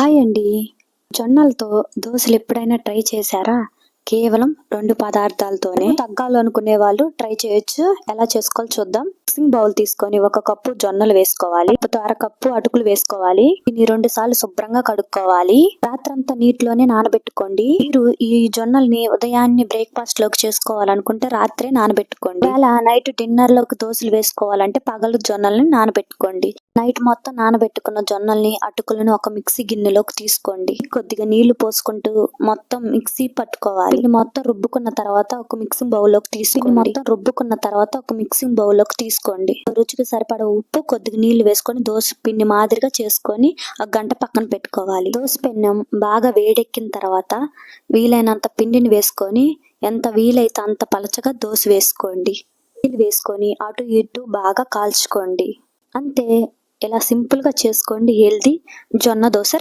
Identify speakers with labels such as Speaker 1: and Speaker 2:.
Speaker 1: Hi అండి. జొన్నలతో దోశలు ఎప్పుడైనా ట్రై చేశారా? కేవలం రెండు పదార్థాలతోనే తగ్గాలనుకునే వాళ్ళు ట్రై చేయొచ్చు. ఎలా చేసుకోవాలో చూద్దాం. మిక్సింగ్ బౌల్ తీసుకొని ఒక కప్పు జొన్నలు వేసుకోవాలి. లేకపోతే అర కప్పు అటుకులు వేసుకోవాలి. దీన్ని రెండు సార్లు శుభ్రంగా కడుక్కోవాలి. రాత్రంతా నీటిలోనే నానబెట్టుకోండి. మీరు ఈ జొన్నల్ని ఉదయాన్నే బ్రేక్ఫాస్ట్లోకి చేసుకోవాలనుకుంటే రాత్రే నానబెట్టుకోండి. అలా నైట్ డిన్నర్లోకి దోశలు వేసుకోవాలంటే పగలు జొన్నల్ని నానబెట్టుకోండి. నైట్ మొత్తం నానబెట్టుకున్న జొన్నల్ని అటుకులను ఒక మిక్సీ గిన్నెలోకి తీసుకోండి. కొద్దిగా నీళ్ళు పోసుకుంటూ మొత్తం మిక్సీ పట్టుకోవాలి. మొత్తం రుబ్బుకున్న తర్వాత ఒక మిక్సింగ్ బౌల్లోకి తీసుకోండి మొత్తం రుబ్బుకున్న తర్వాత ఒక మిక్సింగ్ బౌల్లోకి తీసుకోండి. రుచికి సరిపడ ఉప్పు కొద్దిగా నీళ్ళు వేసుకొని దోశ పిండి మాదిరిగా చేసుకొని ఒక గంట పక్కన పెట్టుకోవాలి. దోశ పెన్నం బాగా వేడెక్కిన తర్వాత వీలైనంత పిండిని వేసుకొని ఎంత వీలైతే అంత పలచగా దోశ వేసుకోండి. నీళ్ళు వేసుకొని అటు ఇటు బాగా కాల్చుకోండి. అంతే. ఇలా సింపుల్గా చేసుకోండి. హెల్దీ జొన్న దోశ